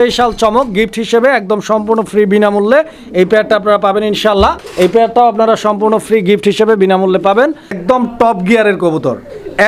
Special চমক gift হিসেবে একদম সম্পূর্ণ ফ্রি বিনামূল্যে। এই পেয়ারটা আপনারা পাবেন ইনশাল্লাহ এই পেয়ারটাও আপনারা সম্পূর্ণ ফ্রি গিফট হিসেবে বিনামূল্যে পাবেন। একদম টপ গিয়ারের কবুতর।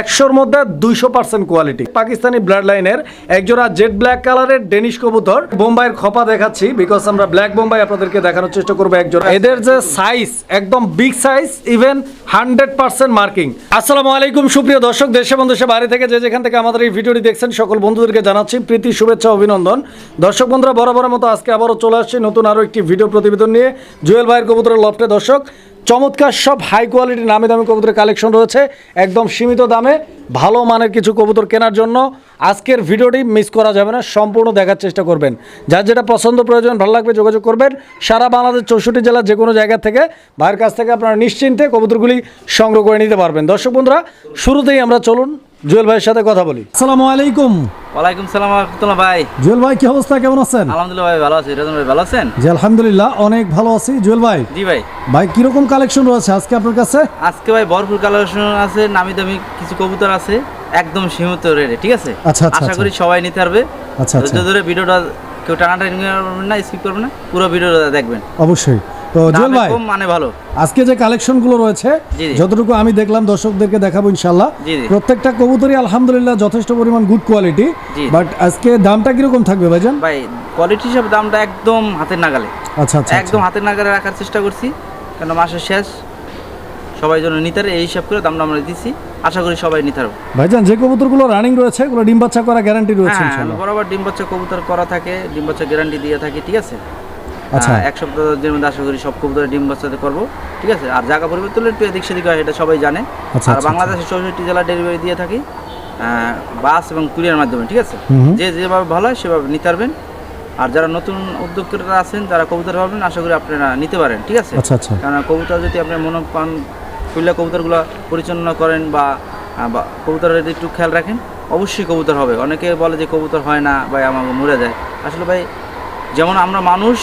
একশোর মধ্যে দুইশো পার্সেন্ট কোয়ালিটি পাকিস্তানি ব্লাড লাইনের একজোড়া জেড ব্ল্যাক কালারের ডেনিশ কবুতর। বোম্বাইয়ের খপা দেখাচ্ছি বিকজ আমরা ব্ল্যাক বোম্বাই আপনাদেরকে দেখানোর চেষ্টা করব একজোড়া। এদের যে সাইজ একদম big size even hundred percent marking আসসালামু আলাইকুম, সুপ্রিয় দর্শক, দেশে বন্ধু দেশে বাইরে থেকে যে যেখান থেকে আমাদের এই ভিডিওটি দেখছেন, সকল বন্ধুদেরকে জানাচ্ছি প্রীতি, শুভেচ্ছা, অভিনন্দন। দর্শক বন্ধুরা, বরাবরের মতো আজকে আবারও চলে আসছি নতুন আরও একটি ভিডিও প্রতিবেদন নিয়ে। জুয়েল ভাইয়ের কবুতরের লফটে দর্শক চমৎকার সব হাই কোয়ালিটি নামে দামি কবুতরের কালেকশন রয়েছে। একদম সীমিত দামে, ভালো মানের কিছু কবুতর কেনার জন্য। আজকের ভিডিওটি মিস করা যাবে না, সম্পূর্ণ দেখার চেষ্টা করবেন। যার যেটা পছন্দ প্রয়োজন, ভালো লাগবে যোগাযোগ করবেন। সারা বাংলাদেশ চৌষট্টি জেলার যে কোনো জায়গা থেকে, ভাইয়ের কাছ থেকে আপনারা নিশ্চিন্তে কবুতরগুলি সংগ্রহ করে নিতে পারবেন। দর্শক বন্ধুরা, শুরুতেই আমরা চলুন জুয়েল ভাইয়ের সাথে কথা বলি। আসসালামু আলাইকুম। ওয়ালাইকুম সালাম রহমতুল্লাহ ভাই জুয়েল ভাই কি অবস্থা? কেমন আছেন? আলহামদুলিল্লাহ ভাই ভালো আছি। রেজন ভাই ভালো আছেন? জি আলহামদুলিল্লাহ অনেক ভালো আছি। জুয়েল ভাই? জি ভাই। ভাই কীরকম কালেকশন রয়েছে আজকে আপনার কাছে? আজকে ভাই ভরপুর কালেকশন আছে নামি দামি কিছু কবুতর আছে একদম সীমিত রেটে ঠিক আছে? আচ্ছা, আচ্ছা, আশা আচ্ছা। করি সবাই নিতে পারবে। আচ্ছা, আচ্ছা। ধরে ভিডিওটা কেউ টানাটানি করবেন না স্কিপ করবেন না পুরো ভিডিওটা দেখবেন। অবশ্যই। তো জুয়েল ভাই মানে ভালো। আজকে যে কালেকশন রয়েছে জি, জি। যতটুকু আমি দেখলাম দর্শকদেরকে দেখাবো ইনশাল্লাহ জি, জি। প্রত্যেকটা কবুতরই আলহামদুলিল্লাহ যথেষ্ট পরিমাণ গুড কোয়ালিটি বাট আজকে দামটা কীরকম থাকবে ভাইজান? ভাই কোয়ালিটি হিসাবে দামটা একদম হাতের নাগালে। আচ্ছা আচ্ছা একদম হাতের নাগালে রাখার চেষ্টা করছি কেন মাসের শেষ। সবাই যেন নিতে এই হিসাব করে দামটা আমরা দিচ্ছি আশা করি সবাই নিতে পারবে। ভাইজান যে কবুতরগুলো রানিং রয়েছে এগুলো ডিম বাচ্চা করা গ্যারান্টি রয়েছে হ্যাঁ বরাবর ডিম বাচ্চা কবুতর করা থাকে ডিম বাচ্চা গ্যারান্টি দিয়ে থাকে ঠিক আছে? আচ্ছা। এক সপ্তাহের মধ্যে আশা করি সব কবুতর ডিম বাচ্চাতে করব ঠিক আছে? আর জায়গা পরিবর্তন একটু এদিক সেদিক হয় এটা সবাই জানে। আচ্ছা, আর আচ্ছা, বাংলাদেশের চৌষট্টি জেলা ডেলিভারি দিয়ে থাকি বাস এবং কুরিয়ার মাধ্যমে ঠিক আছে। যে যেভাবে ভালো হয় সেভাবে নিতে পারবেন। আর যারা নতুন উদ্যোক্তারা আছেন তারা কবুতর পাবেন আশা করি আপনারা নিতে পারেন ঠিক আছে? কারণ কবুতর যদি আপনি মনে পান খুললে কবুতরগুলো পরিচালনা করেন বা কবুতরের যদি একটু খেয়াল রাখেন অবশ্যই কবুতর হবে। অনেকে বলে যে কবুতর হয় না বা আমার মরে যায়। আসলে ভাই যেমন আমরা মানুষ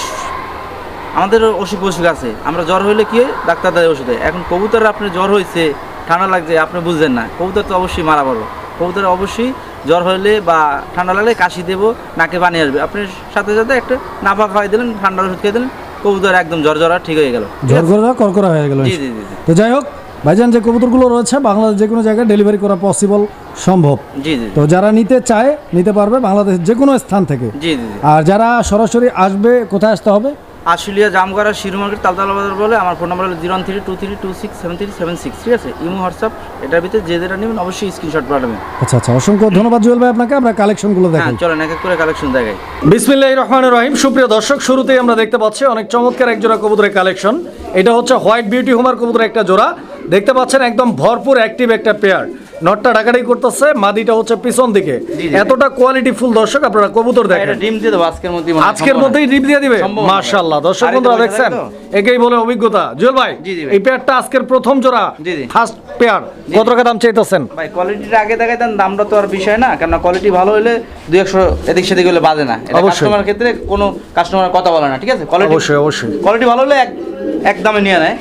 আমাদের অসুখ বসুখ আছে। আমরা জ্বর হইলে কি হয়? ডাক্তার দেয় ওষুধ। দেয় এখন কবুতর আপনার জ্বর হয়েছে ঠান্ডা লাগছে আপনি বুঝলেন না। কবুতর তো অবশ্যই মারা পড়বে। কবুতর অবশ্যই জ্বর হইলে বা ঠান্ডা লাগলে কাশি দেবো নাকে পানি আসবে। আপনি সাথে সাথে একটা নাফা খাওয়াই দিলেন ঠান্ডার ওষুধ খেয়ে দিলেন কবুতর একদম জ্বর জ্বরা ঠিক হয়ে গেল। জ্বর করা করকরা হয়ে গেল। জি জি জি। তো যাই হোক ভাইজান যে কবুতরগুলো রয়েছে বাংলাদেশ যে কোনো জায়গায় ডেলিভারি করা পসিবল সম্ভব। জি জি তো যারা নিতে চায় নিতে পারবে বাংলাদেশের যে কোনো স্থান থেকে। জি জি জি। আর যারা সরাসরি আসবে কোথায় আসতে হবে? আশুলিয়া জামগড়া শিরু মার্কেট তালতলা বাজার বলে আমার ফোন নাম্বার হলো zero one three two three two six seven three seven six ঠিক আছে? ইমো হোয়াটসঅ্যাপ এটার ভিতরে যে যেটা নেবেন অবশ্যই স্ক্রিনশট পাঠাবেন আচ্ছা আচ্ছা অসংখ্য ধন্যবাদ জুয়েল ভাই আপনাকে আমরা কালেকশনগুলো হ্যাঁ দেখাই। চলেন এক এক করে কালেকশন দেখাই। বিসমিল্লাহ রহমান রহিম। সুপ্রিয় দর্শক শুরুতেই আমরা দেখতে পাচ্ছি অনেক চমৎকার এক জোড়া কবুতরের কালেকশন এটা হচ্ছে হোয়াইট বিউটি হোমার কবুতরের একটা জোড়া। দেখতে পাচ্ছেন একদম ভরপুর অ্যাক্টিভ একটা পেয়ার নটটা ঢাকাটাই করতেছে মাদিটা হচ্ছে পিছন দিকে। এতটা কোয়ালিটি ফুল দর্শক আপনারা কবুতর দেখেন। ডিম দিয়ে দেবো আজকের মধ্যে মনে আজকের মধ্যেই না। ডিপ দিয়ে দিবে? মাশাআল্লাহ। দর্শক বন্ধুরা দেখছেন? একেই বলে অভিজ্ঞতা। জুয়েল ভাই। এই পেয়ারটা আজকের প্রথম জোড়া। ফার্স্ট পেয়ার কত টাকা দাম চাইতেছেন? ভাই কোয়ালিটিটা আগে দেখাইতেন দামটা তো আর বিষয় না কারণ কোয়ালিটি ভালো হলে দুই একশো এদিক সেদিক হলে বাজে না। এটা অবশ্যই। কাস্টমার ক্ষেত্রে কোনো কাস্টমার কথা বলে না ঠিক আছে? কোয়ালিটি অবশ্যই অবশ্যই। কোয়ালিটি ভালো হলে এক দামে নিয়ে নেয়।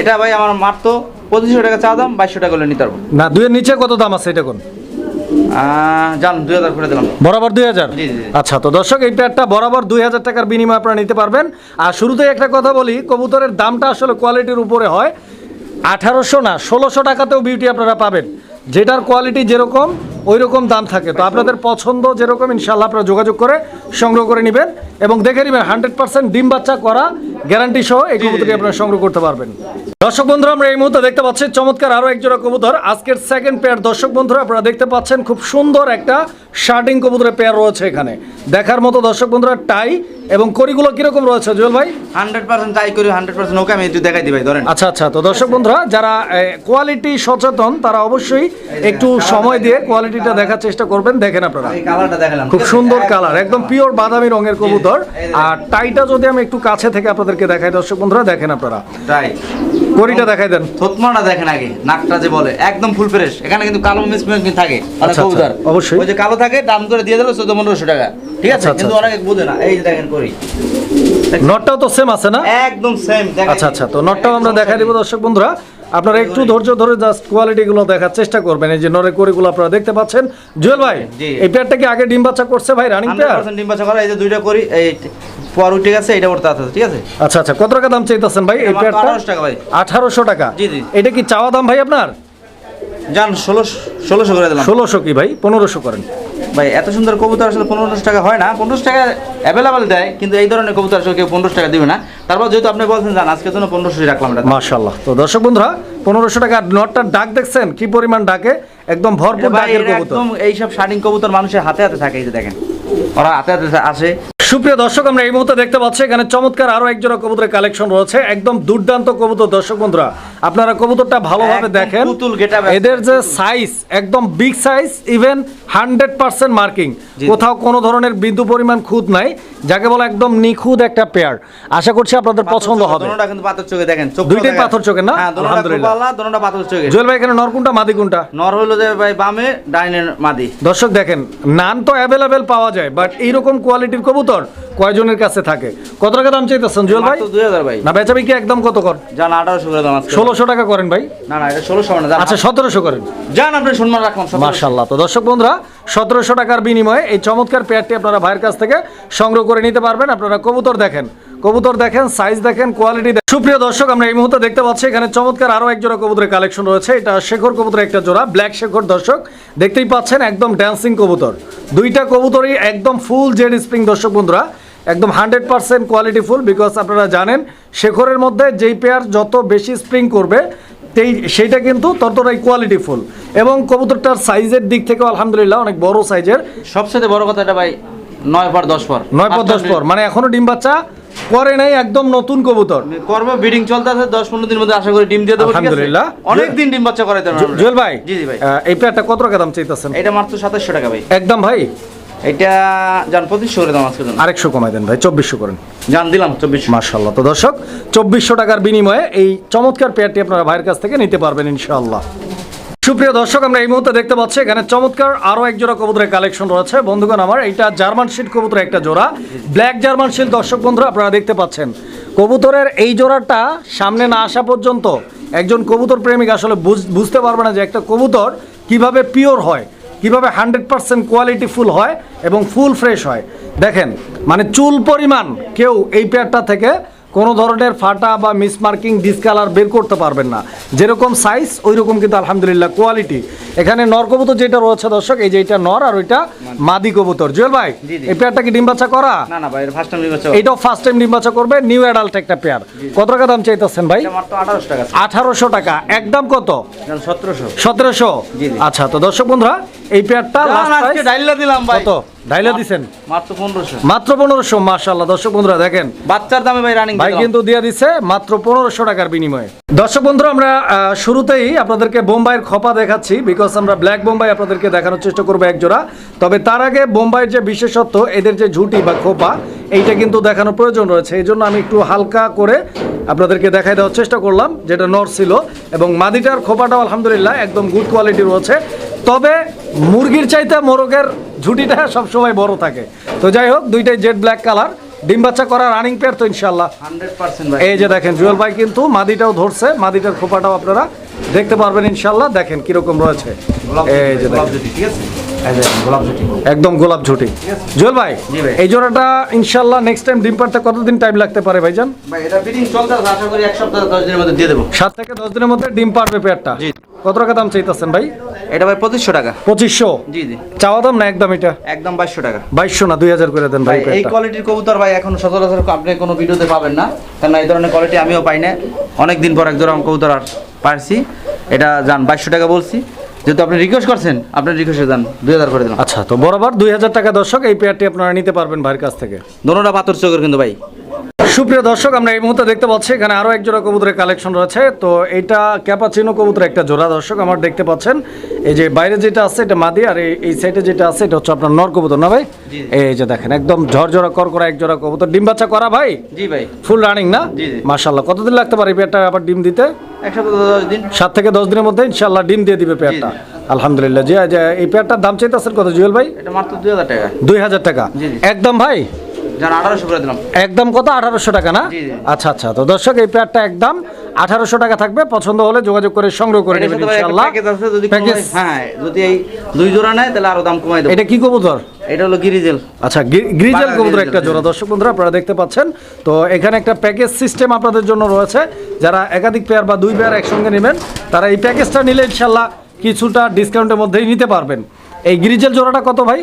এটা ভাই আমার মাত্র পঁচিশশো টাকা চা দাম বাইশশো টাকা হলে নিতে পারব। না দুইয়ের নিচে কত দাম আছে এটা কোন? দুই হাজার করে দিলাম। বরাবর দুই হাজার। আচ্ছা তো দর্শক এই বরাবর দুই হাজার টাকার বিনিময়ে আপনারা নিতে পারবেন। আর শুরুতে একটা কথা বলি কবুতরের দামটা আসলে কোয়ালিটির উপরে হয়। আঠারোশো না ষোলোশো টাকাতেও বিউটি আপনারা পাবেন। যেটার কোয়ালিটি যেরকম ওই রকম দাম থাকে। তো আপনাদের পছন্দ যেরকম ইনশাল্লাহ আপনারা যোগাযোগ করে সংগ্রহ করে নেবেন এবং দেখে নেবেন হান্ড্রেড পার্সেন্ট ডিম বাচ্চা করা গ্যারান্টি সহ এই কবুতরটি আপনারা সংগ্রহ করতে পারবেন। দর্শক বন্ধুরা আমরা এই মুহূর্তে দেখতে পাচ্ছি চমৎকার আরও একজোড়া কবুতর আজকের সেকেন্ড পেয়ার দর্শক বন্ধুরা আপনারা দেখতে পাচ্ছেন খুব সুন্দর একটা শার্টিং কবুতরের পেয়ার রয়েছে এখানে। দেখার মতো দর্শক বন্ধুরা টাই এবং করিগুলো কীরকম রয়েছে জুয়েল ভাই? হান্ড্রেড পার্সেন্ট ট্রাই করি হান্ড্রেড পার্সেন্ট ওকে আমি একটু দেখাই দিই ভাই ধরেন। আচ্ছা আচ্ছা। তো দর্শক বন্ধুরা যারা কোয়ালিটি সচেতন তারা অবশ্যই একটু সময় দিয়ে কোয়ালিটিটা দেখার চেষ্টা করবেন দেখেন আপনারা। খুব সুন্দর কালার একদম পিওর বাদামি রঙের কবুতর। আর টাইটা যদি আমি একটু কাছে থেকে আপনাদেরকে দেখাই দর্শক বন্ধুরা দেখেন আপনারা। করিটা দেখাই দেন। থতমাটা দেখেন আগে নাকটা যে বলে একদম ফুল ফ্রেশ এখানে কিন্তু কালো মিস থাকে অনেক আচ্ছা, কবুতর। অবশ্যই। ওই যে কালো থাকে দাম করে দিয়ে দিল চোদ্দ পনেরোশো টাকা। ঠিক আছে? আচ্ছা, আচ্ছা, কিন্তু অনেকে বুঝে না। এই যে দেখেন করি নটটাও তো সেম আছে না? একদম সেম আচ্ছা আচ্ছা তো নটটাও আমরা দেখাই দিব দর্শক বন্ধুরা। আপনারা একটু ধৈর্য ধরে জাস্ট কোয়ালিটি গুলো দেখার চেষ্টা করবেন। এই যে নরে করিগুলো আপনারা দেখতে পাচ্ছেন। জুয়েল ভাই। এই পেয়ারটা কি আগে ডিম বাচ্চা করছে ভাই রানিং পেয়ার 100% ডিম বাচ্চা করা এই যে দুইটা করি এই পর উঠে গেছে এটা ওরতে আছে ঠিক আছে? আচ্ছা আচ্ছা কত টাকা দাম চাইতেছেন ভাই এই পেয়ারটা 1800 টাকা ভাই। আঠারোশো টাকা। জি, জি। এটা কি চাওয়া দাম ভাই আপনার? জান ষোলোশো ষোলোশো করে দিলাম। ষোলোশো কি ভাই? পনেরোশো করেন। ভাই এত সুন্দর কবুতর আসলে পনেরোশো টাকা হয় না। পনেরোশো টাকা অ্যাভেলেবেল দেয় কিন্তু এই ধরনের কবুতর আসলে কেউ পনেরোশো টাকা দিবে না। তারপর যেহেতু আপনি বলছেন জান আজকের জন্য পনেরোশো রাখলাম এটা মাশাল্লাহ তো দর্শক বন্ধুরা পনেরোশো টাকা নটটার ডাক দেখছেন? কি পরিমাণ ডাকে? একদম ভরপুর ডাকের কবুতর। একদম এইসব শার্টিং কবুতর মানুষের হাতে হাতে থাকে এই যে দেখেন। ওরা হাতে হাতে আসে। সুপ্রিয় দর্শক আমরা এই মুহূর্তে দেখতে পাচ্ছি এখানে চমৎকার আরও একজোড়া কবুতরের কালেকশন রয়েছে। একদম দুর্দান্ত কবুতর দর্শক বন্ধুরা আপনারা কবুতরটা ভালোভাবে দেখেন। এদের যে সাইজ একদম big size even hundred percent marking কোথাও কোনো ধরনের বিন্দু পরিমাণ খুদ নাই যাকে বলে একদম নিখুঁত একটা পেয়ার আশা করছি আপনাদের পছন্দ হবে। কিন্তু পাথর চোখে দেখেন দুইটাই পাথর চোখে না? হ্যাঁ আলহামদুলিল্লাহ। পাথর চোখে। জুয়েল ভাই এখানে নরকুনটা মাদি কোনটা? নর হইল যে ভাই বামে ডাইনের মাদি। দর্শক দেখেন নান তো অ্যাভেলেবেল পাওয়া যায় বাট এইরকম কোয়ালিটির কবুতর কয়জনের কাছে থাকে? কত টাকা দাম চাইতেছেন জুয়েল ভাই? দুই হাজার ভাই। না বেচা বিক্রি একদম কত কর? জান আঠারোশো করে দাম ষোলোশো টাকা করেন ভাই। না না এটা ষোলোশো না আচ্ছা সতেরোশো করেন। জান আপনি সম্মান রাখলাম। মার্শাল্লাহ তো দর্শক বন্ধুরা সতেরোশো টাকার বিনিময়ে এই চমৎকার পেয়ারটি আপনারা ভাইয়ের কাছ থেকে সংগ্রহ করে নিতে পারবেন। আপনারা কবুতর দেখেন কবুতর দেখেন সাইজ দেখেন কোয়ালিটি সুপ্রিয় দর্শক, আমরা এই মুহূর্তে দেখতে পাচ্ছি, এখানে চমৎকার আরও এক জোড়া কবুতরের কালেকশন রয়েছে। এটা শেখর কবুতরের একটা জোড়া ব্ল্যাক শেখর দর্শক। দেখতেই পাচ্ছেন, একদম ড্যান্সিং কবুতর। দুইটা কবুতরই একদম ফুল জেড স্প্রিং দর্শক বন্ধুরা, একদম hundred percent quality full because আপনারা জানেন, শেখরের মধ্যে যেই পেয়ার যত বেশি স্প্রিং করবে সেইটা কিন্তু ততটাই কোয়ালিটি ফুল। এবং কবুতরটার সাইজের দিক থেকেও আলহামদুলিল্লাহ অনেক বড় সাইজের সবচেয়ে বড় কথা এটা ভাই নয় পর দশ পর। নয় পর দশ পর। মানে এখনও ডিম বাচ্চা করে নাই একদম নতুন কবুতর। করব ব্রিডিং চলতে আছে দশ পনেরো দিন মধ্যে আশা করি ডিম দিয়ে দেবো? আলহামদুলিল্লাহ। অনেক দিন ডিম বাচ্চা করাইতে পারব। জুয়েল ভাই জি জি ভাই। এই পেয়ারটা কত টাকা দাম চাইতেছেন? এটা মাত্র সাতাশশো টাকা ভাই। একদম ভাই? এটা জান পঁচিশশো করে দাম আজকে আরেকশো কমাই দেন ভাই চব্বিশশো করেন। জান দিলাম চব্বিশশো। মার্শাল্লাহ তো দর্শক চব্বিশশো টাকার বিনিময়ে এই চমৎকার পেয়ারটি আপনারা ভাইয়ের কাছ থেকে নিতে পারবেন ইনশাআল্লাহ। সুপ্রিয় দর্শক আমরা এই মুহূর্তে দেখতে পাচ্ছি এখানে চমৎকার আরও এক জোড়া কবুতরের কালেকশন রয়েছে। বন্ধুগণ আমার এইটা জার্মান শিল্ড কবুতরের একটা জোড়া। ব্ল্যাক জার্মান শিল্ড দর্শক বন্ধুরা আপনারা দেখতে পাচ্ছেন। কবুতরের এই জোড়াটা সামনে না আসা পর্যন্ত একজন কবুতর প্রেমিক আসলে বুঝ- বুঝতে পারবে না যে একটা কবুতর কীভাবে পিওর হয়। কীভাবে হান্ড্রেড পার্সেন্ট কোয়ালিটি ফুল হয় এবং ফুল ফ্রেশ হয়। দেখেন মানে চুল পরিমাণ কেউ এই পেয়ারটা থেকে কোনো ধরনের ফাটা বা মিসমার্কিং ডিসকালার বের করতে পারবেন না। যেরকম সাইজ ওই রকম কিন্তু আলহামদুলিল্লাহ কোয়ালিটি এখানে নর কবুতর যেটা রয়েছে দর্শক এই যে এটা নর আর ওইটা মাদি কবুতর। জুয়েল ভাই। এই পেয়ারটা কি ডিম বাচ্চা করা? না না ভাই ফার্স্ট টাইম ডিম বাচ্চা এইটাও ফার্স্ট টাইম ডিম বাচ্চা করবে নিউ অ্যাডাল্ট একটা পেয়ার। কত টাকা দাম চাইতেছেন ভাই? আঠারোশো টাকা আঠারোশো টাকা। একদম কত? সতেরোশো। সতেরোশো। আচ্ছা তো দর্শক বন্ধুরা এই পেয়ারটা আজকে ডাইলা দিলাম ভাই। কত? ডাইলা দিছেন? মাত্র পনেরোশো। মাত্র পনেরোশো মার্শাল্লাহ দর্শক বন্ধুরা দেখেন। বাচ্চার দামে ভাই রানিং ভাই কিন্তু দিয়ে দিচ্ছে মাত্র পনেরোশো টাকার বিনিময়ে। দর্শক বন্ধুরা আমরা শুরুতেই আপনাদেরকে বোম্বাইয়ের খপা দেখাচ্ছি বিকজ আমরা ব্ল্যাক বোম্বাই আপনাদেরকে দেখানোর চেষ্টা করব এক জোড়া। তবে তার আগে বোম্বাইয়ের যে বিশেষত্ব এদের যে ঝুটি বা খোপা এইটা কিন্তু দেখানোর প্রয়োজন রয়েছে। এই জন্য আমি একটু হালকা করে আপনাদেরকে দেখাই দেওয়ার চেষ্টা করলাম যেটা নর ছিল। এবং মাদিটার খোপাটাও আলহামদুলিল্লাহ একদম গুড কোয়ালিটি রয়েছে। তবে মুরগির চাইতে মোরগের ঝুটিটা সবসময় বড় থাকে। তো যাই হোক দুইটাই জেড ব্ল্যাক কালার ডিম বাচ্চা করা রানিং পেয়ার তো ইনশাল্লাহ হান্ড্রেড পার্সেন্ট এই যে দেখেন জুয়েল ভাই কিন্তু মাদিটাও ধরছে মাদিটার খোপাটাও আপনারা দেখতে পারবেন ইনশাল্লাহ দেখেন কীরকম রয়েছে। এই যে দেখেন। ঠিক আছে? একদম গোলাপ ঝুটি। জুয়েল ভাই এই জোড়াটা ইনশাল্লাহ নেক্সট টাইম ডিম পারতে কতদিন টাইম লাগতে পারে ভাইজান? সাত থেকে দশ দিনের মধ্যে ডিম পারবে পেয়ারটা। কত টাকা দাম চাইতেছেন ভাই? এটা ভাই পঁচিশশো টাকা। পঁচিশশো? জি জি। চাওয়া দাম না একদম এটা? একদম বাইশশো টাকা। বাইশশো না দুই হাজার করে দেন ভাই ভাই এই কোয়ালিটির কবুতর ভাই এখন সচরাচর আপনি কোনো ভিডিওতে পাবেন না। কারণ এই ধরনের কোয়ালিটি আমিও পাই না। অনেক দিন পর এক জোড়া কবুতর আর পারছি। এটা যান বাইশশো টাকা বলছি। যেহেতু আপনি রিকোয়েস্ট করছেন আপনার রিকোয়েস্টে যান দুই হাজার করে দিলাম। আচ্ছা তো বরাবর দুই হাজার টাকা দর্শক এই পেয়ারটি আপনারা নিতে পারবেন ভাইয়ের কাছ থেকে। দোনোটা পাথর চোখের কিন্তু ভাই। সুপ্রিয় দর্শক আমরা এই মুহূর্তে দেখতে পাচ্ছি এখানে আরও এক জোড়া কবুতরের কালেকশন রয়েছে। তো এটা ক্যাপাচিনো কবুতর একটা জোড়া দর্শক আমার দেখতে পাচ্ছেন। এই যে বাইরে যেটা আছে এটা মাদি আর এই- সাইডে যেটা আছে এটা হচ্ছে আপনার নর কবুতর না ভাই? এই যে দেখেন একদম ঝরঝরা কর করা এক জোড়া কবুতর। ডিম বাচ্চা করা ভাই? জি ভাই। ফুল রানিং না? জি। কতদিন লাগতে পারে এই পেয়ারটা আবার ডিম দিতে? এক সপ্তাহ দশ দিন। সাত থেকে দশ দিনের মধ্যে ইনশাল্লাহ ডিম দিয়ে দিবে পেয়ারটা। আলহামদুলিল্লাহ। জি যে এই পেয়ারটার দাম চাইতে কত জুয়েল ভাই? এটা মাত্র দুই হাজার টাকা। দুই হাজার টাকা। একদম ভাই? একদম কত? আঠারোশো টাকা না। আচ্ছা আচ্ছা। তো দর্শক এই পেয়ারটা একদম আঠারোশো টাকা থাকবে। পছন্দ হলে যোগাযোগ করে সংগ্রহ করে নেবেন ইনশাআল্লাহ। হ্যাঁ যদি এই দুই জোড়া নেয় তাহলে আরও দাম কমাই দেবো। এটা কি কবুতর? এটা হলো গিরিজেল আচ্ছা গ্রিজেল কবুতর একটা জোড়া। দর্শক বন্ধুরা আপনারা দেখতে পাচ্ছেন। তো এখানে একটা প্যাকেজ সিস্টেম আপনাদের জন্য রয়েছে। যারা একাধিক পেয়ার বা দুই পেয়ার একসঙ্গে নেবেন তারা এই প্যাকেজটা নিলে ইনশাল্লাহ কিছুটা ডিসকাউন্টের মধ্যেই নিতে পারবেন। এই গ্রিজেল জোড়াটা কত ভাই?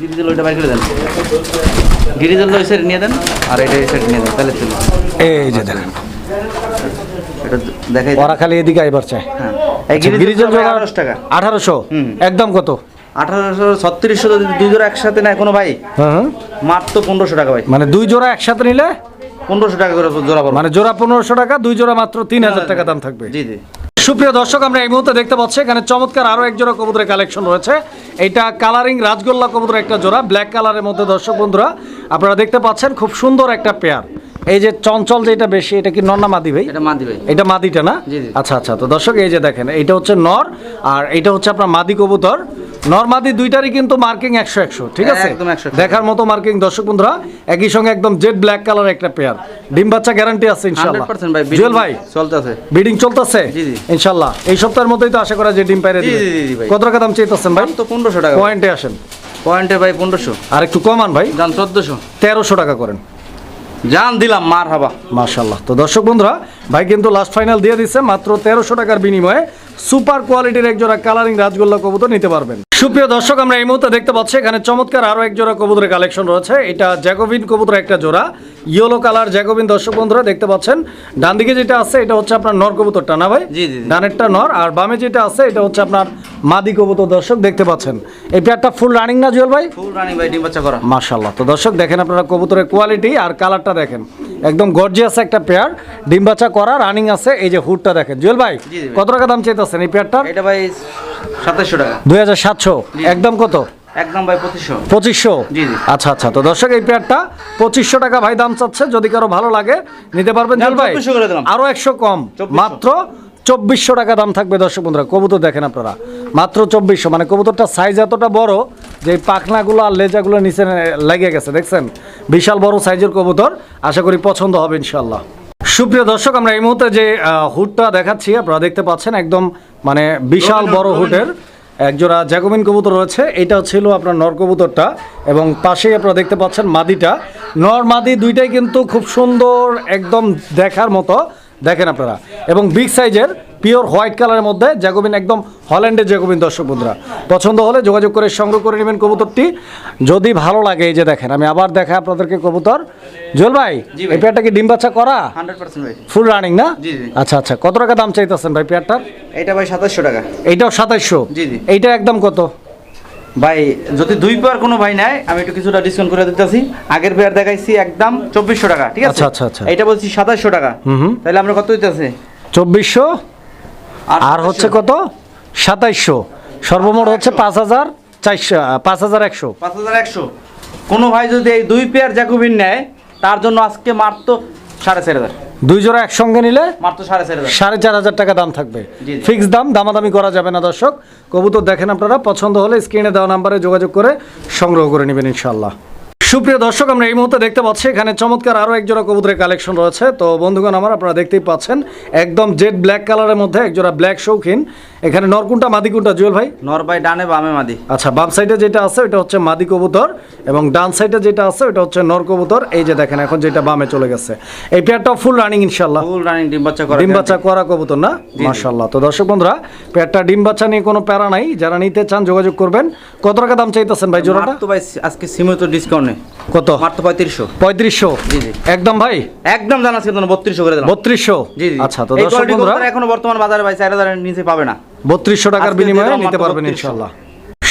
গিরিজেল ওইটা বাইর করে দেন। গিরিজেল ওই সাইড নিয়ে দেন আর এটা এই সাইড নিয়ে দেন তাহলে চলবে এই যে দেখেন এটা দেখাই ওরা খালি এদিকে আইবার চায়। হ্যাঁ। এই গিরিজেল আঠারোশো টাকা। আঠারোশো? হুম। একদম কত? আঠারোশো ছত্রিশশো দুই জোড়া একসাথে নেয় কোনো ভাই? হ্যাঁ হ্যাঁ। মাত্র পনেরোশো টাকা ভাই। মানে দুই জোড়া একসাথে নিলে? পনেরোশো টাকা করে জোড়া মানে জোড়া পনেরোশো টাকা দুই জোড়া মাত্র তিন হাজার টাকা দাম থাকবে। জি জি। সুপ্রিয় দর্শক, আমরা এই মুহূর্তে দেখতে পাচ্ছি, এখানে চমৎকার আরও এক জোড়া কবুতরের কালেকশন রয়েছে। এটা কালারিং রাজগোল্লা কবুতরের একটা জোড়া ব্ল্যাক কালারের মধ্যে দর্শক বন্ধুরা, আপনারা দেখতে পাচ্ছেন, খুব সুন্দর একটা পেয়ার এই যে চঞ্চল যেটা বেশি এটা কি নন্না মাদি ভাই? এটা মাদি ভাই। এটা মাদিটা না? জি, জি। আচ্ছা আচ্ছা তো দর্শক এই যে দেখেন এইটা হচ্ছে নর আর এটা হচ্ছে আপনার মাদি কবুতর। নর মাদি দুইটারই কিন্তু মার্কিং একশো একশো ঠিক আছে? একদম 100 দেখার মতো মার্কিং দর্শক বন্ধুরা একই সঙ্গে একদম জেড ব্ল্যাক কালার একটা পেয়ার ডিম বাচ্চা গ্যারান্টি আছে ভাই জুয়েল ভাই চলতে আছে বিডিং চলতেছে? জি, জি। ইনশাল্লাহ এই সপ্তাহের মধ্যেই তো আশা করা যে ডিম পাইরে জি, জি, জি, জি, ভাই। কত টাকা দাম চাইতেছেন ভাই? তো পনেরোশো টাকা। পয়েন্টে আসেন। পয়েন্টে ভাই পনেরোশো। আর একটু কমান ভাই। যান চোদ্দোশো। তেরোশো টাকা করেন। জান দিলাম মার হাবা মাশাল্লাহ তো দর্শক বন্ধুরা, ভাই কিন্তু লাস্ট ফাইনাল দিয়ে দিচ্ছে, মাত্র তেরোশো টাকার বিনিময়ে সুপার কোয়ালিটির এক জোড়া কালারিং রাজগোল্লা কবুতর নিতে পারবেন। সুপ্রিয় দর্শক, আমরা এই মুহূর্তে দেখতে পাচ্ছি, এখানে চমৎকার আরও একজোড়া কবুতরের কালেকশন রয়েছে। এটা জ্যাকোভিন কবুতর একটা জোড়া। ইয়েলো কালার জ্যাকোবিন দর্শক বন্ধুরা দেখতে পাচ্ছেন। ডান দিকে যেটা আছে এটা হচ্ছে আপনার নর কবুতরটা না ভাই? জি, জি। ডানেরটা নর আর বামে যেটা আছে এটা হচ্ছে আপনার মাদি কবুতর দর্শক দেখতে পাচ্ছেন। এই পেয়ারটা ফুল রানিং না জুয়েল ভাই? ফুল রানি ভাই ডিম বাচ্চা করা। মাশাল্লাহ তো দর্শক দেখেন আপনারা কবুতরের কোয়ালিটি আর কালারটা দেখেন। একদম গর্জিয়াস একটা পেয়ার ডিম বাচ্চা করা রানিং আছে এই যে হুডটা দেখেন। জুয়েল ভাই। কত টাকা দাম চাইতেছেন এই পেয়ারটা এটা ভাই সাতাশশো টাকা। দুই হাজার সাতশো। একদম কত? একদম ভাই পঁচিশশো। আচ্ছা আচ্ছা। তো দর্শক এই পেয়ারটা পঁচিশশো টাকা ভাই দাম চাচ্ছে। যদি কারও ভালো লাগে নিতে পারবেন ভাই। 2400 করে দিলাম। আরও একশো কম। মাত্র চব্বিশশো টাকা দাম থাকবে দর্শক বন্ধুরা। কবুতর দেখেন আপনারা। মাত্র চব্বিশশো। মানে কবুতরটা সাইজ এতটা বড় যে পাখনাগুলো আর লেজাগুলো নিচে লেগে গেছে দেখছেন? বিশাল বড় সাইজের কবুতর। আশা করি পছন্দ হবে ইনশাল্লাহ সুপ্রিয় দর্শক আমরা এই মুহূর্তে যে হুডটা দেখাচ্ছি আপনারা দেখতে পাচ্ছেন একদম মানে বিশাল বড় হুড, হুডের একজোড়া জ্যাকোমিন কবুতর রয়েছে। এটা ছিল আপনার নর কবুতরটা এবং পাশেই আপনারা দেখতে পাচ্ছেন মাদিটা। নর, মাদি দুইটাই কিন্তু খুব সুন্দর একদম দেখার মতো। দেখেন আপনারা। এবং বিগ সাইজের পিওর হোয়াইট কালারের মধ্যে জ্যাকোবিন একদম হল্যান্ডের জ্যাকোবিন দর্শক বন্ধুরা। পছন্দ হলে যোগাযোগ করে সংগ্রহ করে নেবেন কবুতরটি। যদি ভালো লাগে এই যে দেখেন আমি আবার দেখা আপনাদেরকে কবুতর। জুয়েল ভাই এই পেয়ারটা কি ডিম বাচ্চা করা? ফুল রানিং না। আচ্ছা আচ্ছা কত টাকা দাম চাইতেছেন ভাই পেয়ারটার? এটা ভাই সাতাশশো টাকা। এইটাও জি। এইটা একদম কত? ভাই যদি দুই পেয়ার কোনো ভাই নেয় আমি একটু কিছুটা ডিসকাউন্ট করে দিতেছি। আগের পেয়ার দেখাইছি একদম চব্বিশশো টাকা ঠিক আছে? আচ্ছা, আচ্ছা, আচ্ছা। এটা বলছি সাতাশশো টাকা। তাহলে আমরা কত দিতেছে? চব্বিশশো? আর হচ্ছে কত? সাতাইশশো। সর্বমোট হচ্ছে পাঁচ হাজার চারশো পাঁচ হাজার একশো। পাঁচ হাজার একশো। কোনো ভাই যদি এই দুই পেয়ার জ্যাকুবিন নেয় তার জন্য আজকে মাত্র সাড়ে চার হাজার। দুই জোড়া একসঙ্গে নিলে মাত্র সাড়ে চার হাজার। সাড়ে চার হাজার টাকা দাম থাকবে। ফিক্স দাম দামাদামি করা যাবে না দর্শক। কবুতর দেখেন আপনারা পছন্দ হলে স্ক্রিনে দেওয়া নাম্বারে যোগাযোগ করে সংগ্রহ করে নেবেন ইনশাল্লাহ সুপ্রিয় দর্শক, আমরা এই মুহূর্তে দেখতে পাচ্ছি, এখানে চমৎকার আরও একজোড়া কবুতরের কালেকশন রয়েছে। তো বন্ধুগণ, আমার আপনারা দেখতেই পাচ্ছেন, একদম জেড ব্ল্যাক কালারের মধ্যে একজোড়া ব্ল্যাক শৌখিন। এখানে নরকুনটা মাদিকুনটা জুয়েল ভাই? নর ভাই ডানে বামে মাদি। আচ্ছা বাম সাইডে যেটা আছে ওটা হচ্ছে মাদি কবুতর এবং ডান সাইডে যেটা আছে ওটা হচ্ছে নর কবুতর। এই যে দেখেন এখন যেটা বামে চলে গেছে। এই পেয়ারটা ফুল রানিং ইনশাল্লাহ ফুল রানিং ডিম বাচ্চা করা ডিম বাচ্চা করা কবুতর না? মাশাল্লাহ তো দর্শক বন্ধুরা পেয়ারটা ডিম বাচ্চা নিয়ে কোনো প্যারা নাই। যারা নিতে চান যোগাযোগ করবেন। কত টাকা দাম চাইতেছেন ভাই জোড়াটা? তো ভাই আজকে সীমিত ডিসকাউন্ট নেই। কত? মাত্র পঁয়ত্রিশশো। পঁয়ত্রিশশো? জি, জি। একদম ভাই? একদম জানা ছিল বত্রিশশো করে দিলাম। বত্রিশশো? জি আচ্ছা তো দর্শক বন্ধুরা এখনও বর্তমান বাজারে ভাই চার হাজারের নিচে পাবে না। বত্রিশশো টাকার বিনিময়ে নিতে পারবেন ইনশাল্লাহ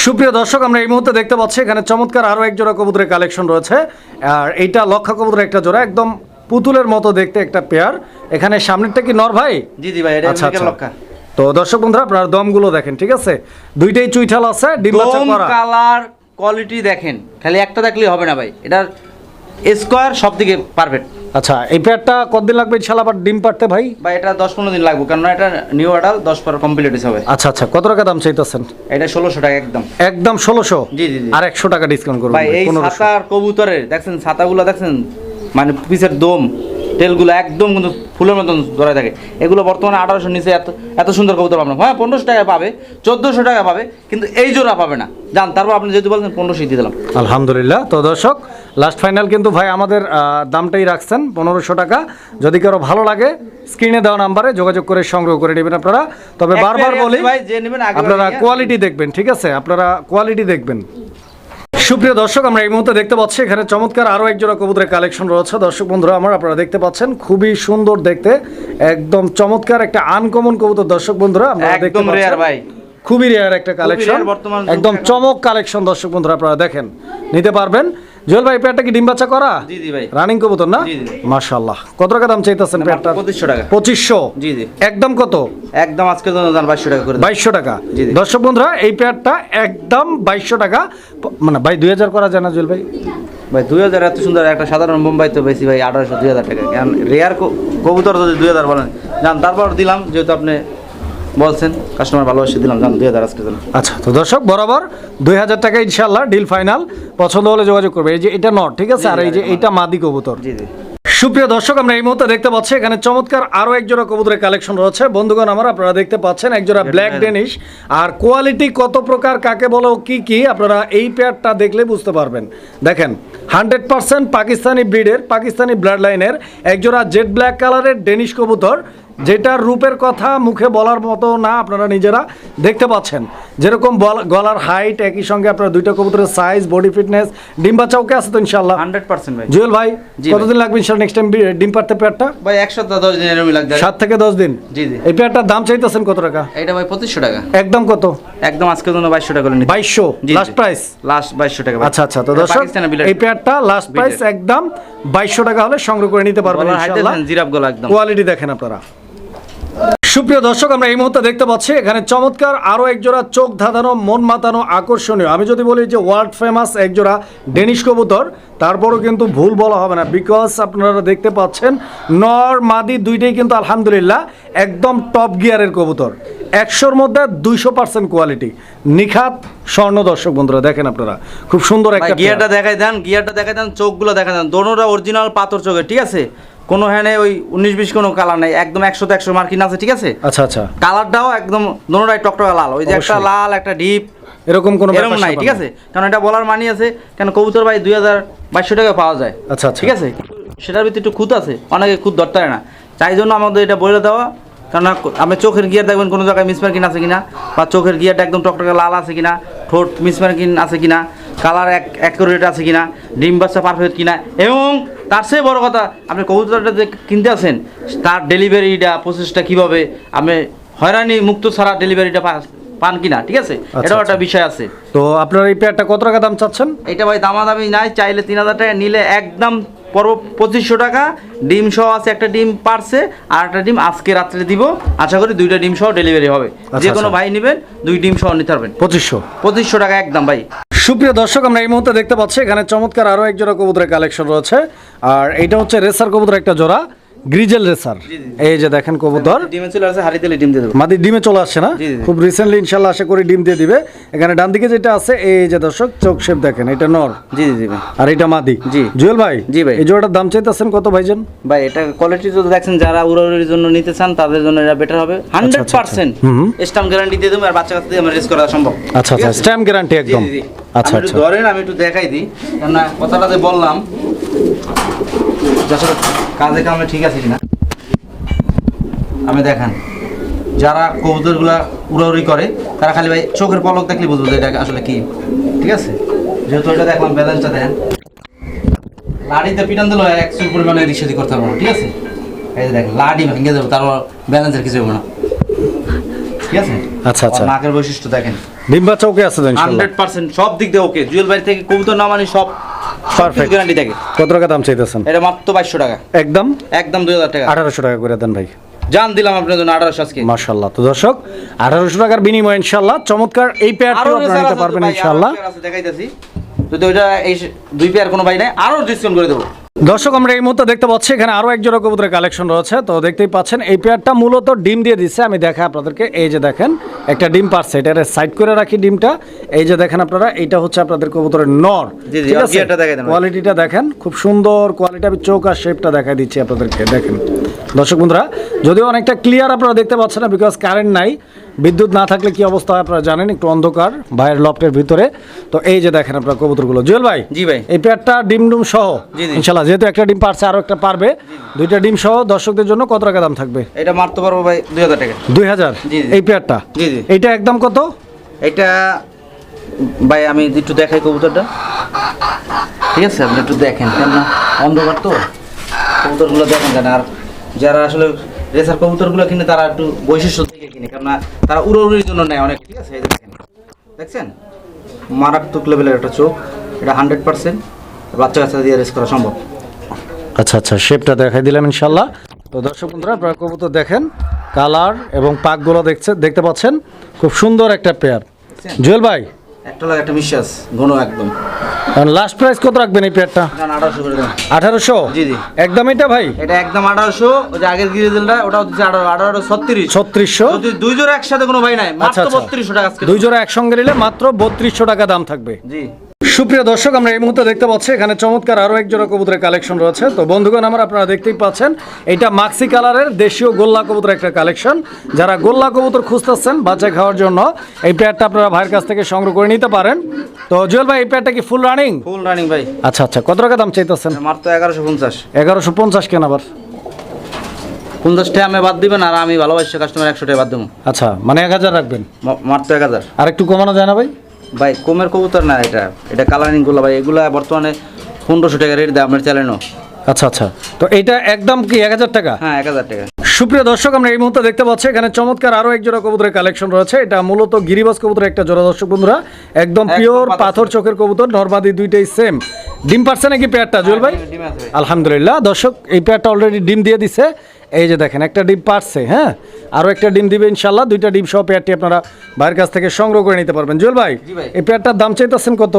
সুপ্রিয় দর্শক আমরা এই মুহূর্তে দেখতে পাচ্ছি এখানে চমৎকার আরও এক জোড়া কবুতরের কালেকশন রয়েছে। আর এইটা লক্ষা কবুতরের একটা জোড়া একদম পুতুলের মতো দেখতে একটা পেয়ার। এখানে সামনেরটা কি নর ভাই? জি জি ভাই এটা আচ্ছা আচ্ছা। লক্ষা তো দর্শক বন্ধুরা আপনার দমগুলো দেখেন ঠিক আছে? দুইটাই চুইঠাল আছে ডিম বাচ্চা করা। কালার কোয়ালিটি দেখেন। খালি একটা দেখলেই হবে না ভাই। এটার স্কোয়ার সব দিকে পারফেক্ট। আচ্ছা এই পেয়ারটা কতদিন লাগবে ইনশাল্লাহ আবার ডিম পাড়তে ভাই? ভাই এটা দশ পনেরো দিন লাগবে কারণ এটা নিউ অর্ডার দশ পর কমপ্লিট হবে। আচ্ছা আচ্ছা কত টাকা দাম চাইতেছেন? এটা ষোলোশো টাকা একদম। একদম ষোলোশো? জি, জি। আর একশো টাকা ডিসকাউন্ট করব ভাই এই ছাতার কবুতরের দেখছেন ছাতাগুলো দেখছেন? মানে পিসের দম। তেলগুলো একদম কিন্তু ফুলের মতন ধরে থাকে। এগুলো বর্তমানে আঠারোশো নিচে এত এত সুন্দর কবুতর পাবেন হ্যাঁ পনেরোশো টাকা পাবে চোদ্দোশো টাকা পাবে কিন্তু এই জোড়া পাবে না। জান তারপর আপনি যেহেতু বলছেন পনেরোশো দিয়ে দিলাম। আলহামদুলিল্লাহ। তো দর্শক লাস্ট ফাইনাল কিন্তু ভাই আমাদের দামটাই রাখছেন পনেরোশো টাকা। যদি কারও ভালো লাগে স্ক্রিনে দেওয়া নাম্বারে যোগাযোগ করে সংগ্রহ করে নেবেন আপনারা। তবে বারবার বলি ভাই, যে নেবেন আপনারা কোয়ালিটি দেখবেন ঠিক আছে? আপনারা কোয়ালিটি দেখবেন। সুপ্রিয় দর্শক আমরা এই মুহূর্তে দেখতে পাচ্ছি এখানে চমৎকার আরও একজোড়া কবুতরের কালেকশন রয়েছে। দর্শক বন্ধুরা আমার আপনারা দেখতে পাচ্ছেন খুবই সুন্দর দেখতে একদম চমৎকার একটা আনকমন কবুতর। দর্শক বন্ধুরা একদম রেয়ার ভাই। খুবই রেয়ার একটা কালেকশন একদম চমক কালেকশন দর্শক বন্ধুরা আপনারা দেখেন নিতে পারবেন। জুয়েল ভাই পেয়ারটা কি ডিম বাচ্চা করা? জি জি ভাই। রানিং কবুতর না? জি, জি। মাশাআল্লাহ। কত টাকা দাম চাইতেছেন পেয়ারটা পঁচিশশো টাকা। পঁচিশশো? জি, জি। একদম কত? একদম আজকে জন্য দাম বাইশশো টাকা করে দেন। বাইশশো টাকা। জি, জি। দর্শক বন্ধুরা এই পেয়ারটা একদম বাইশশো টাকা। মানে ভাই দুই হাজার করা যায় না জুয়েল ভাই? ভাই দুই হাজার এত সুন্দর একটা সাধারণ বোম্বাই তো বেশি ভাই আঠারোশো দুই হাজার টাকা। কারণ রেয়ার কবুতর যদি দুই হাজার বলেন যান তারপর দিলাম যেহেতু আপনি বলছেন কাস্টমার ভালোবাসে দিলাম যান দুই হাজার আজকে আচ্ছা তো দর্শক বরাবর দুই হাজার টাকা ইনশাল্লাহ ডিল ফাইনাল পছন্দ হলে যোগাযোগ করবে। এই যে এটা নট ঠিক আছে? আর এই যে এইটা মাদি কবুতর। জি জি। সুপ্রিয় দর্শক আমরা এই মুহূর্তে দেখতে পাচ্ছি এখানে চমৎকার আরও একজোড়া কবুতরের কালেকশন রয়েছে। বন্ধুগণ আমার আপনারা দেখতে পাচ্ছেন একজোড়া ব্ল্যাক ডেনিশ আর কোয়ালিটি কত প্রকার কাকে বলো কি কি আপনারা এই পেয়ারটা দেখলে বুঝতে পারবেন। দেখেন হান্ড্রেড পার্সেন্ট পাকিস্তানি ব্রিডের পাকিস্তানি ব্লাড লাইনের একজোড়া জেড ব্ল্যাক কালারের ডেনিশ কবুতর। যেটার রূপের কথা মুখে বলার মতো না আপনারা নিজেরা দেখতে পাচ্ছেন। যেরকম গলার হাইট একই সঙ্গে আপনারা দুইটা কবুতরের সাইজ বডি ফিটনেস ডিম্বা চৌকে আছে তো ইনশাল্লাহ হান্ড্রেড পার্সেন্ট ভাই। জুয়েল ভাই কতদিন লাগবে ইনশাল্লাহ নেক্সট টাইম ডিম পারতে পেয়ারটা? ভাই এক সপ্তাহ দশ দিন লাগবে। সাত থেকে দশ দিন? জি জি। এই পেয়ারটার দাম চাইতেছেন কত টাকা? এটা ভাই পঁচিশশো টাকা। একদম কত? একদম আজকের জন্য বাইশশো টাকা করে নিচ্ছি। বাইশশো? লাস্ট প্রাইস লাস্ট বাইশশো টাকা ভাই। আচ্ছা আচ্ছা তো দর্শক এই পেয়ারটা লাস্ট প্রাইস একদম বাইশশো টাকা হলে সংগ্রহ করে নিতে পারবেন জিরাফ গলা একদম। কোয়ালিটি দেখেন আপনারা। সুপ্রিয় দর্শক আমরা এই মুহূর্তে দেখতে পাচ্ছি এখানে চমৎকার আরও একজোড়া চোখ ধাঁধানো মন মাতানো আকর্ষণীয়। আমি যদি বলি যে ওয়ার্ল্ড ফেমাস একজোড়া ডেনিশ কবুতর তারপরও কিন্তু ভুল বলা হবে না বিকজ আপনারা দেখতে পাচ্ছেন নর মাদি দুইটাই কিন্তু আলহামদুলিল্লাহ একদম টপ গিয়ারের কবুতর। একশোর মধ্যে দুইশো পার্সেন্ট কোয়ালিটি নিখাত স্বর্ণ দর্শক বন্ধুরা দেখেন আপনারা খুব সুন্দর একটা গিয়ারটা দেখাই দেন গিয়ারটা দেখাই দেন চোখগুলো দেখা দেন দোনোটা অরিজিনাল পাথর চোখে ঠিক আছে? কোনো হ্যাঁ ওই উনিশ বিশ কোনো কালার নাই একদম একশো তো একশো মার্কিন আছে ঠিক আছে? আচ্ছা আচ্ছা। কালারটাও একদম দোনোটাই টকটকা লাল ওই যে একটা লাল একটা ডিপ এরকম কোনো এরকম নাই ঠিক আছে? কারণ এটা বলার মানি আছে কেন কবুতর ভাই দুই হাজার বাইশশো টাকা পাওয়া যায় আচ্ছা, আচ্ছা। ঠিক আছে? সেটার ভিতরে একটু খুঁত আছে অনেকে খুঁত ধরতে পারে না। তাই জন্য আমাদের এটা বলে দেওয়া কারণ আপনি চোখের গিয়ার দেখবেন কোনো জায়গায় মিসমার্কিন আছে কিনা বা চোখের গিয়ারটা একদম টকটকে লাল আছে কিনা ঠোঁট মিসমার্কিন আছে কিনা কালার এক অ্যাকুরেট আছে কিনা ডিম বাচ্চা পারফেক্ট কিনা এবং তার চেয়ে বড় কথা আপনি কবুতরটা যে কিনতে আছেন তার ডেলিভারিটা প্রসেসটা কীভাবে আপনি হয়রানি মুক্ত ছাড়া ডেলিভারিটা পান কিনা ঠিক আছে? এটাও একটা বিষয় আছে। তো আপনার এই পেয়ারটা কত টাকা দাম চাচ্ছেন? এটা ভাই দামাদামি নাই চাইলে তিন হাজার টাকা নিলে একদম পর্ব পঁচিশশো টাকা। ডিম সহ আছে একটা ডিম পারছে আর একটা ডিম আজকে রাত্রে দিব। আশা করি দুইটা ডিম সহ ডেলিভারি হবে। যে কোনো আচ্ছা। ভাই নেবেন দুই ডিম সহ নিতে পারবেন। পঁচিশশো। পঁচিশশো টাকা একদম ভাই। সুপ্রিয় দর্শক, আমরা এই মুহূর্তে দেখতে পাচ্ছি, এখানে চমৎকার আরও এক জোড়া কবুতরের কালেকশন রয়েছে। আর এটা হচ্ছে রেসার কবুতরের একটা জোড়া। Grizzle racer. এই যে দেখেন কবুতর। ডিমে চলে আসে হাড়ি তেলে ডিম দিয়ে দেবো। মাদি ডিমে চলে আসছে না। খুব রিসেন্টলি ইনশাল্লাহ আশা করি ডিম দিয়ে দিবে। এখানে ডান দিকে যেটা আছে এই যে দর্শক চোখ শেপ দেখেন এটা নর। জি জি ভাই। আর এটা মাদি। জি। জুয়েল ভাই জি ভাই। এই জোড়াটার দাম চাইতেছেন কত ভাইজান ভাই এটা কোয়ালিটি যদি দেখছেন যারা উড়াউড়ির জন্য নিতে চান তাদের জন্য এটা বেটার হবে। হান্ড্রেড আচ্ছা, পার্সেন্ট হুম। স্টাম্প গ্যারান্টি দিয়ে দেবো আর বাচ্চা কাছে দিয়ে আমার রেস করা সম্ভব। আচ্ছা আচ্ছা স্ট্যাম্প গ্যারান্টি একদম। আচ্ছা আচ্ছা। ধরেন আমি একটু দেখাই দিই। কেন কথাটা যে বললাম কাজে কামে ঠিক আছে কিনা? আমি দেখান। যারা কবুতরগুলা উড়াউড়ি করে তারা খালি ভাই চোখের পলক দেখলে বুঝব যে এটা আসলে কি। ঠিক আছে? যেহেতু এটা দেখলাম ব্যালেন্সটা দেখেন লাড়িতে পিটান দিল এক চুল পরিমাণে রিক্সাদি করতে পারব না ঠিক আছে? এই যে দেখেন লাড়ি ভেঙে যাবে তারপর ব্যালেন্সের কিছু হবে না। ঠিক আছে? আচ্ছা, আচ্ছা। নাকের বৈশিষ্ট্য দেখেন। ডিম্বা চৌকে আছে হান্ড্রেড পার্সেন্ট সব দিক দিয়ে ওকে জুয়েল বাড়ি থেকে কবুতর না মানে সব Perfect. গ্যারান্টি থাকে। কত টাকা দাম চাইতেছেন? এটা মাত্র বাইশশো টাকা। একদম একদম দুই হাজার টাকা। আঠারোশো টাকা করে দেন ভাই। জান দিলাম আপনার জন্য আঠারোশো আজকে। মাশাল্লাহ তো দর্শক আঠারোশো টাকার বিনিময় ইনশাল্লাহ চমৎকার এই পেয়ারটিও আপনারা নিতে পারবেন ইনশাল্লাহ দেখাইতেছি। যদি ওইটা এই দুই পেয়ার কোনো ভাই নাই আরও ডিসকাউন্ট করে দেবো। দর্শক আমরা এই মুহূর্তে দেখতে পাচ্ছি এখানে আরও একজন জোড়া কবুতরের কালেকশন রয়েছে। তো দেখতেই পাচ্ছেন এই পেয়ারটা মূলত ডিম দিয়ে দিচ্ছে। আমি দেখা আপনাদেরকে এই যে দেখেন একটা ডিম পারছে। এটা সাইড করে রাখি ডিমটা। এই যে দেখেন আপনারা এটা হচ্ছে আপনাদের কবুতরের নর। কোয়ালিটিটা দেখেন খুব সুন্দর কোয়ালিটি আমি চৌক আর শেপটা দেখা দিচ্ছি আপনাদেরকে। দেখেন। দর্শক বন্ধুরা যদিও অনেকটা ক্লিয়ার আপনারা দেখতে পাচ্ছেন না বিকজ কারেন্ট নাই। বিদ্যুৎ না থাকলে কি অবস্থা হয় আপনারা জানেন একটু অন্ধকার ভাইয়ের লফটের ভিতরে। তো এই যে দেখেন আপনার কবুতরগুলো। জুয়েল ভাই জি ভাই। এই পেয়ারটা ডিম ডুম সহ। ইনশাল্লাহ যেহেতু একটা ডিম পারছে আরও একটা পারবে। দুইটা ডিম সহ দর্শকদের জন্য কত টাকা দাম থাকবে? এটা মারতে পারব ভাই দুই হাজার টাকা। দুই হাজার। এই পেয়ারটা? জি, জি। এইটা একদম কত? এটা ভাই আমি একটু দেখাই কবুতরটা। ঠিক আছে আপনি একটু দেখেন কেন অন্ধকার তো। কবুতরগুলো দেখেন আর যারা আসলে রেসার কবুতরগুলো কিনে তারা একটু বৈশিষ্ট্য থেকে কিনে, কেননা তারা উড়ো উড়োউড়ির জন্য নেয় অনেক, ঠিক আছে? দেখছেন? মারাত্মক লেভেলের একটা চোখ, এটা হান্ড্রেড পার্সেন্ট বাচ্চা কাচ্চা দিয়ে রেস করা সম্ভব। আচ্ছা আচ্ছা শেপটা দেখাই দিলাম ইনশাল্লাহ। তো দর্শক বন্ধুরা, আপনারা কবুতর দেখেন, কালার এবং পাকগুলো দেখছে, দেখতে পাচ্ছেন, খুব সুন্দর একটা পেয়ার জুয়েল ভাই একটা লাগে একটা বিশ্বাস ঘন একদম। লাস্ট প্রাইস কত রাখবেন এই পেয়ারটা আঠারোশো করে দেবেন। আঠারোশো? জি, জি। একদম এটা ভাই? এটা একদম আঠারোশো ওই যে আগের গিরিজেলটা ওটা হচ্ছে আঠারো আঠারো ছত্রিশ। ছত্রিশশো? দুই জোড়া একসাথে কোনো ভাই নাই আচ্ছা মাত্র আচ্ছা। বত্রিশশো টাকা দুই জোড়া একসঙ্গে নিলে মাত্র বত্রিশশো টাকা দাম থাকবে। জি। সুপ্রিয় দর্শক আমরা এই মুহূর্তে দেখতে পাচ্ছি এখানে চমৎকার আরও এক জোড়া কবুতরের কালেকশন রয়েছে। তো বন্ধুগণ আমার আপনারা দেখতেই পাচ্ছেন এটা মাক্সি কালারের দেশীয় গোল্লা কবুতর একটা কালেকশন। যারা গোল্লা কবুতর খুঁজতেছেন বাচ্চা খাওয়ার জন্য এই পেয়ারটা আপনারা ভাইয়ের কাছ থেকে সংগ্রহ করে নিতে পারেন। তো জুয়েল ভাই এই পেয়ারটা কি ফুল রানিং ফুল রানিং ভাই। আচ্ছা আচ্ছা কত টাকা দাম চাইতেছেন? মাত্র এগারোশো পঞ্চাশ। এগারোশো পঞ্চাশ কেন আবার? পঞ্চাশটা আমি বাদ দিবেন আর আমি ভালোবাসি কাস্টমার একশো টাকা বাদ দেবো। আচ্ছা মানে এক হাজার রাখবেন? মাত্র এক হাজার। আর একটু কমানো যায় না ভাই? ভাই কমের কবুতর না এটা। এটা কালারিংগুলো ভাই এগুলা বর্তমানে পনেরোশো টাকা রেট দেয় আপনার চ্যানেলও আচ্ছা আচ্ছা। তো এটা একদম কি এক হাজার টাকা? হ্যাঁ এক হাজার টাকা। সুপ্রিয় দর্শক আমরা এই মুহূর্তে দেখতে পাচ্ছি এখানে চমৎকার আরও এক জোড়া কবুতরের কালেকশন রয়েছে। এটা মূলত গিরিবাস কবুতরের একটা জোড়া দর্শক বন্ধুরা। একদম পিওর পাথর চোখের। কবুতর নর্মাদি দুইটাই সেম ডিম পারছে নাকি পেয়ারটা জুয়েল ভাই? ভাই। আলহামদুলিল্লাহ। দর্শক এই পেয়ারটা অলরেডি ডিম দিয়ে দিছে। এই যে দেখেন একটা ডিম পারছে হ্যাঁ? আরও একটা ডিম দিবে ইনশাল্লাহ দুইটা ডিম সহ পেয়ারটি আপনারা ভাইয়ের কাছ থেকে সংগ্রহ করে নিতে পারবেন। জুয়েল ভাই এই পেয়ারটার দাম চাইতেছেন কত?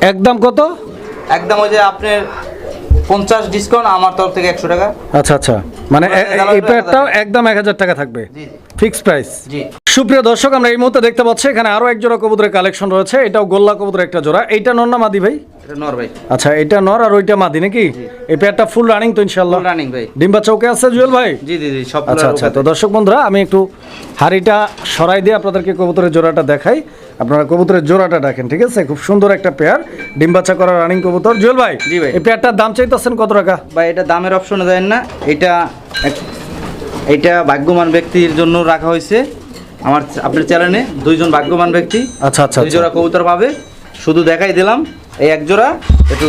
একদম কত? একদম ওই যে আপনার পঞ্চাশ ডিসকাউন্ট আমার তরফ থেকে একশো টাকা। আচ্ছা আচ্ছা। মানে এ- এই পেয়ারটাও একদম এক হাজার টাকা থাকবে। Fixed price. জি। সুপ্রিয় দর্শক আমরা এই মুহূর্তে দেখতে পাচ্ছি এখানে আরও এক জোড়া কবুতরের কালেকশন রয়েছে। এটাও গোল্লা কবুতরের একটা জোড়া। এইটা নর না মাদি ভাই? নর ভাই। আচ্ছা এটা নর আর ওইটা মাদি নাকি? এই পেয়ারটা ফুল রানিং তো ইনশাল্লাহ রানিং ভাই। ডিম্বা চৌকে আছে জুয়েল ভাই? জি জি জি সব আচ্ছা আচ্ছা। তো দর্শক বন্ধুরা আমি একটু হাড়িটা সরাই দিয়ে আপনাদেরকে কবুতরের জোড়াটা দেখাই। আপনারা কবুতরের জোড়াটা দেখেন ঠিক আছে? খুব সুন্দর একটা পেয়ার ডিম বাচ্চা করা রানিং কবুতর। জুয়েল ভাই জি ভাই। এই পেয়ারটার দাম চাইতেছেন কত টাকা? ভাই এটা দামের অপশনে দেন না। এটা এটা ভাগ্যবান ব্যক্তির জন্য রাখা হয়েছে। আমার আপনার চ্যানেলে দুইজন ভাগ্যবান ব্যক্তি আচ্ছা আচ্ছা দুই জোড়া কবুতর পাবে। শুধু দেখাই দিলাম এই এক জোড়া একটু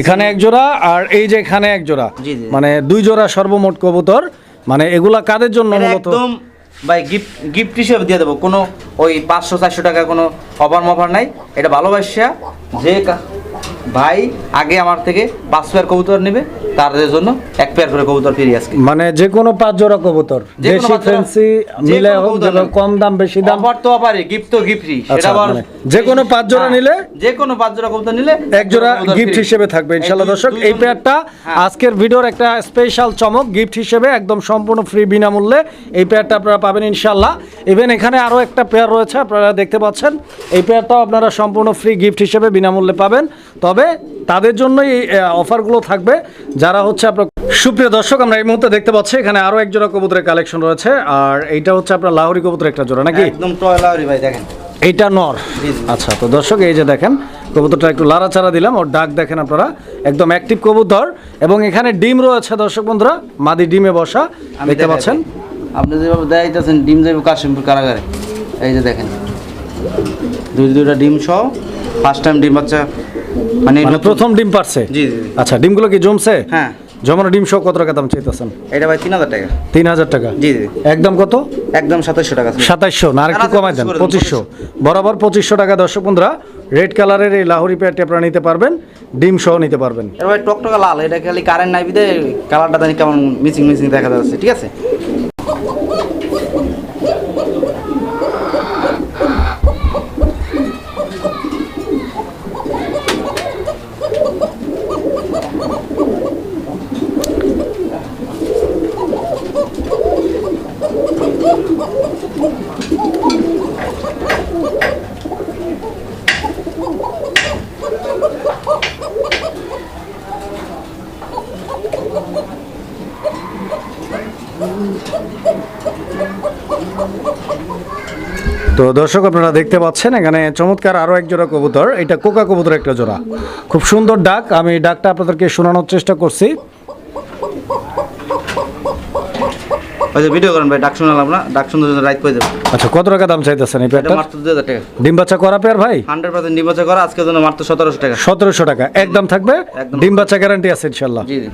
এখানে এক জোড়া আর এই যে এখানে এক জোড়া। মানে দুই জোড়া সর্বমোট কবুতর। মানে এগুলা কাদের জন্য মূলত? একদম ভাই গিফট গিফট হিসেবে দিয়ে দেবো। কোনো ওই পাঁচশো চারশো টাকা কোনো অফার মফার নাই। এটা ভালোবাসা যে ভাই আগে আমার থেকে পাঁচ পেয়ার কবুতর নেবে তাদের জন্য এক পেয়ার করে কবুতর ফিরি আজকে। মানে যে কোনো পাঁচ জোড়া কবুতর দেশি ফ্যান্সি মিলে কম দাম বেশি দাম। অফার তো অফারই গিফট তো গিফট ফ্রি আচ্ছা, সেটা আবার মানে যে কোনো পাঁচ জোড়া হ্যাঁ, নিলে যে কোনো পাঁচ জোড়া কবুতর নিলে এক জোড়া গিফট হিসেবে থাকবে। দুই- দর্শক এই পেয়ারটা হ্যাঁ। আজকের ভিডিওর একটা স্পেশাল চমক গিফট হিসেবে একদম সম্পূর্ণ ফ্রি বিনামূল্যে এই পেয়ারটা আপনারা পাবেন ইনশাল্লাহ ইভেন এখানে আরও একটা পেয়ার রয়েছে আপনারা দেখতে পাচ্ছেন। এই পেয়ারটাও আপনারা সম্পূর্ণ ফ্রি গিফট হিসেবে বিনামূল্যে পাবেন। তবে তাদের জন্যই এই অফারগুলো থাকবে। যারা হচ্ছে আপনার সুপ্রিয় দর্শক আমরা এই মুহূর্তে দেখতে পাচ্ছি এখানে আরও এক জোড়া কবুতরের কালেকশন রয়েছে। আর এইটা হচ্ছে আপনার লাহোরি কবুতরের একটা জোড়া নাকি? একদম টয়লারি ভাই দেখেন। এইটা নর। আচ্ছা তো দর্শক এই যে দেখেন কবুতরটা একটু লাড়াচাড়া দিলাম ওর ডাক দেখেন আপনারা। একদম অ্যাক্টিভ কবুতর। এবং এখানে ডিম রয়েছে দর্শক বন্ধুরা মাদি ডিমে বসা দেখতে পাচ্ছেন। আপনি যেভাবে দেখাইতেছেন ডিম যাইব কাশিমপুর কারাগারে। এই যে দেখেন দুই দুইটা ডিম সহ ফার্স্ট টাইম ডিম বাচ্চা মানে মানে প্রথম ডিম পারছে? জি জি। আচ্ছা ডিমগুলো কি জমছে? হ্যাঁ। জমানো ডিম সহ কত টাকা দাম চাইতেছেন? এটা ভাই তিন হাজার টাকা। তিন হাজার টাকা? জি জি। একদম কত? একদম সাতাশশো টাকা। ছিল। সাতাইশশো না আরেকটু কমাই দেন 25 করে দেন, পঁচিশশো। বরাবর পঁচিশশো টাকা দর্শক বন্ধুরা রেড কালারের এই লাহোরি প্যাডটি আপনারা নিতে পারবেন ডিম সহ নিতে পারবেন। এটা ভাই টকটকা লাল এটা খালি কারেন্ট নাই বিদে কালারটা জানি কেমন মিসিং মিসিং দেখা যাচ্ছে ঠিক আছে? দর্শক আপনারা দেখতে পাচ্ছেন এখানে চমৎকার আরও এক জোড়া কবুতর। এটা কোকা কবুতর একটা জোড়া। খুব সুন্দর ডাক। আমি ডাকটা আপনাদেরকে শোনানোর চেষ্টা করছি। আচ্ছা ভিডিও করেন ভাই ডাক শুনালাম না। ডাক শুনতে রাইট পেয়ে আচ্ছা কত টাকা দাম চাইতেছেন এই মাত্র টাকা। ডিম বাচ্চা করা পেয়ার ভাই? নির্বাচন করা আজকের জন্য মাত্র টাকা। সতেরোশো টাকা। একদম থাকবে? ডিম বাচ্চা গ্যারান্টি আছে ইনশাল্লাহ। জি জি।